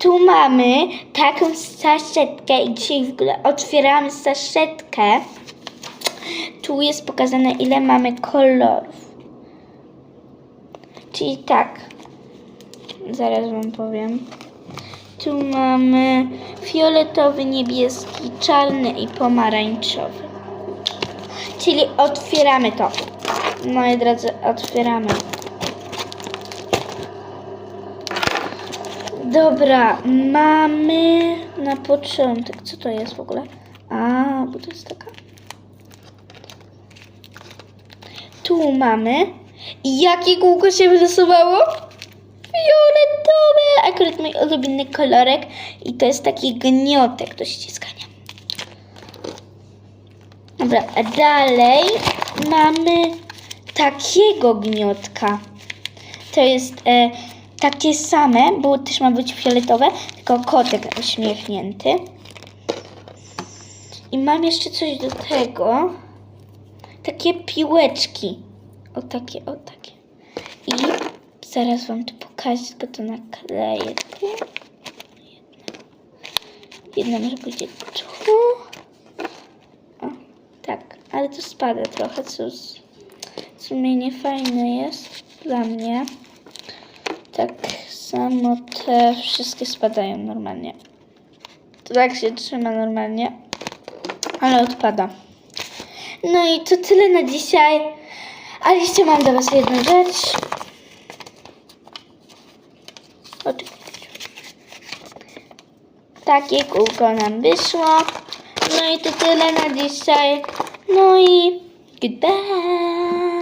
tu mamy taką saszetkę i dzisiaj w ogóle otwieramy saszetkę. Tu jest pokazane ile mamy kolorów. Czyli tak, zaraz wam powiem. Tu mamy fioletowy, niebieski, czarny i pomarańczowy. Czyli otwieramy to. Moi drodzy, otwieramy. Dobra, mamy na początek. Co to jest w ogóle? A, bo to jest taka. Tu mamy. Jakie kółko się wylosowało? Fioletowe! Akurat mój ulubiony kolorek. I to jest taki gniotek do ściskania. Dobra, a dalej mamy takiego gniotka. To jest e, takie same, bo też ma być fioletowe, tylko kotek uśmiechnięty. I mam jeszcze coś do tego. Takie piłeczki. O takie, o takie. I zaraz wam to pokażę, bo to nakleję tu. Jedna może będzie tu. O, tak, ale to spada trochę, co w sumie nie fajne jest dla mnie. Tak samo te wszystkie spadają normalnie. To tak się trzyma normalnie, ale odpada. No i to tyle na dzisiaj. Ale jeszcze mam dla Was jedną rzecz. Takie kółko nam wyszło. No i to tyle na dzisiaj. No i goodbye.